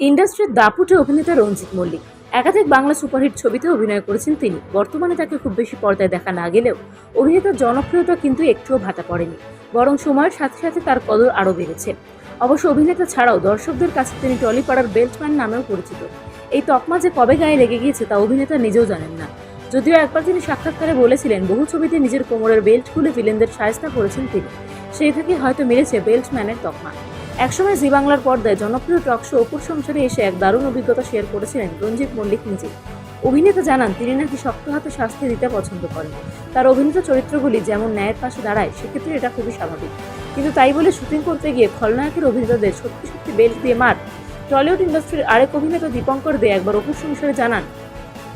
ইন্ডাস্ট্রির দাপুটে অভিনেতা রঞ্জিত মল্লিক। একাধিক বাংলা সুপারহিট ছবিতে অভিনয় করেছেন তিনি। বর্তমানে তাকে খুব বেশি পর্দায় দেখা না গেলেও অভিনেতার জনপ্রিয়তা কিন্তু একটুও ভাতা পড়েনি। বরং সময়ের সাথে সাথে তার কদর আরও বেড়েছে। অবশ্য অভিনেতা ছাড়াও দর্শকদের কাছে তিনি টলিপাড়ার বেল্টম্যান নামেও পরিচিত। এই তকমা যে কবে গায়ে লেগে গিয়েছে তা অভিনেতা নিজেও জানেন না। যদিও একবার তিনি সাক্ষাৎকারে বলেছিলেন, বহু ছবিতে নিজের কোমরের বেল্ট খুলে ভিলেনদের সায়স্তা করেছেন তিনি। সেই থেকে হয়তো মিলেছে বেল্টম্যানের তকমা। একসময় জি বাংলার পর্দায় জনপ্রিয় টক শো অপুর সংসারে এসে এক দারুণ অভিজ্ঞতা শেয়ার করেছিলেন রঞ্জিত মল্লিক নিজে অভিনেতা জানান, তিনি নাকি শক্ত হাতে শাস্তি দিতে পছন্দ করেন। তার অভিনীত চরিত্রগুলি যেমন ন্যায়ের পাশে দাঁড়ায়, সেক্ষেত্রে এটা খুবই স্বাভাবিক। কিন্তু তাই বলে শুটিং করতে গিয়ে খলনায়কের অভিনেতাদের সত্যি সত্যি বেল্ট দিয়ে মার। টলিউড ইন্ডাস্ট্রির আরেক অভিনেতা দীপঙ্কর দে একবার অপুর সংসারে জানান,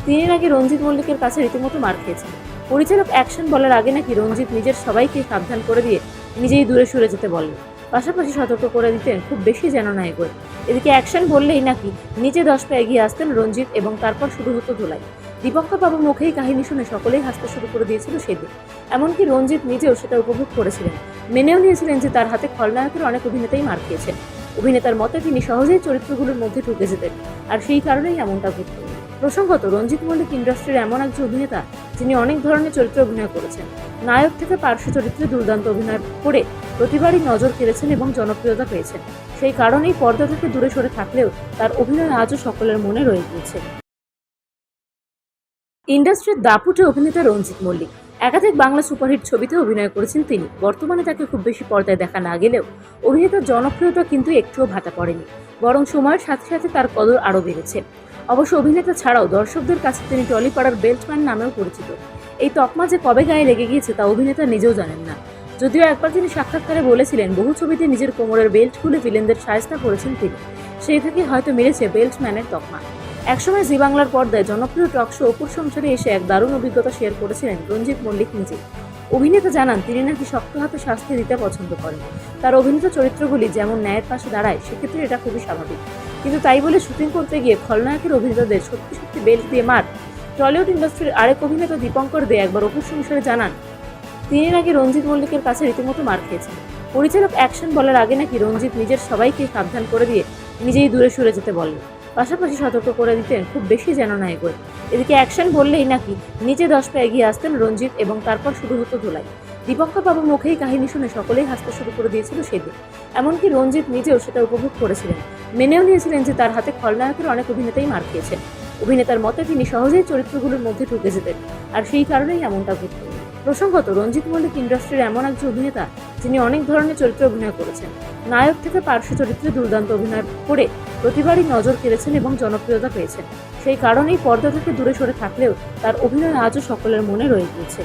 তিনি নাকি রঞ্জিত মল্লিকের কাছে রীতিমতো মার খেয়েছেন। পরিচালক অ্যাকশন বলার আগে নাকি রঞ্জিত নিজের সবাইকে সাবধান করে দিয়ে নিজেই দূরে সরে যেতে বলেন। পাশাপাশি সতর্ক করে দিতেন, খুব বেশি যেন না এগোয়। এদিকে অ্যাকশন বললেই নাকি নিচে দশ পা এগিয়ে আসতেন রঞ্জিত এবং তারপর শুরু হতো ধোলাই। দীপঙ্কর বাবুর মুখেই কাহিনী শুনে সকলেই হাসতে শুরু করে দিয়েছিল সেদিন। এমনকি রঞ্জিত নিজেও সেটা উপভোগ করেছিলেন। মেনেও নিয়েছিলেন যে তার হাতে খলনায়কের অনেক অভিনেতাই মার খেয়েছেন। অভিনেতার মতে তিনি সহজেই চরিত্রগুলোর মধ্যে ঢুকে যেতেন, আর সেই কারণেই এমনটা ঘটত প্রসঙ্গত রঞ্জিত মল্লিক ইন্ডাস্ট্রির এমন একজন অভিনেতা যিনি অনেক ধরনের চরিত্রে অভিনয় করেছেন। নায়ক থেকে পার্শ্ব চরিত্রে দুর্দান্ত অভিনয় করে প্রতিবারই নজর কেড়েছেন এবং জনপ্রিয়তা পেয়েছেন। সেই কারণেই পর্দা থেকে দূরে সরে থাকলেও তার অভিনয় আজও সকলের মনে রয়ে গিয়েছে। ইন্ডাস্ট্রির দাপুটে অভিনেতা রঞ্জিত মল্লিক। একাধিক বাংলা সুপারহিট ছবিতে অভিনয় করেছেন তিনি। বর্তমানে তাকে খুব বেশি পর্দায় দেখা না গেলেও অভিনেতার জনপ্রিয়তা কিন্তু একটুও ভাতা পড়েনি। বরং সময়ের সাথে সাথে তার কদর আরও বেড়েছে। অবশ্য অভিনেতা ছাড়াও দর্শকদের কাছে তিনি টলিপাড়ার বেল্টম্যান নামেও পরিচিত। এই তকমা যে কবে গায়ে লেগে গিয়েছে তা অভিনেতা নিজেও জানেন না। যদিও একবার তিনি সাক্ষাৎকারে বলেছিলেন, বহু ছবিতে নিজের কোমরের বেল্ট খুলে ভিলেনদের সায়স্তা করেছেন তিনি। সেই থেকে হয়তো মিলেছে বেল্টম্যানের তকমা। একসময় জি বাংলার পর্দায় জনপ্রিয় টক শো অপুর সংসারে এসে এক দারুণ অভিজ্ঞতা শেয়ার করেছিলেন রঞ্জিত মল্লিক নিজে অভিনেতা জানান, তিনি নাকি শক্ত হাতে শাস্তি দিতে পছন্দ করেন। তার অভিনীত চরিত্রগুলি যেমন ন্যায়ের পাশে দাঁড়ায়, সেক্ষেত্রে এটা খুবই স্বাভাবিক। কিন্তু তাই বলে শুটিং করতে গিয়ে খলনায়কের অভিনেতাদের সত্যি সত্যি বেল্ট দিয়ে মার। টলিউড ইন্ডাস্ট্রির আরেক অভিনেতা দীপঙ্কর দে একবার অপুর সংসারে জানান, তিনি নাকি রঞ্জিত মল্লিকের কাছে রীতিমতো মার খেয়েছেন। পরিচালক অ্যাকশন বলার আগে নাকি রঞ্জিত নিজের সবাইকে সাবধান করে দিয়ে নিজেই দূরে সরে যেতে বলেন। পাশাপাশি সতর্ক করে দিতেন, খুব বেশি যেন না এগোয়। এদিকে অ্যাকশন বললেই নাকি নিচে দশ পা এগিয়ে আসতেন রঞ্জিত এবং তারপর শুরু হতো ধোলাই। বাবুর মুখেই কাহিনী শুনে সকলেই হাসতে শুরু করে দিয়েছিল সেদিন। এমনকি রঞ্জিত নিজেও সেটা উপভোগ করেছিলেন। মেনেও নিয়েছিলেন যে তার হাতে খলনায়কের অনেক অভিনেতাই মার খেয়েছেন। অভিনেতার মতে তিনি সহজেই চরিত্রগুলোর মধ্যে ঢুকে যেতেন, আর সেই কারণেই এমনটা ঘটত প্রসঙ্গত রঞ্জিত মল্লিক ইন্ডাস্ট্রির এমন একজন অভিনেতা যিনি অনেক ধরনের চরিত্রে অভিনয় করেছেন। নায়ক থেকে পার্শ্ব চরিত্রে দুর্দান্ত অভিনয় করে প্রতিবারই নজর কেড়েছেন এবং জনপ্রিয়তা পেয়েছেন। সেই কারণেই পর্দা থেকে দূরে সরে থাকলেও তার অভিনয় আজও সকলের মনে রয়ে গিয়েছে।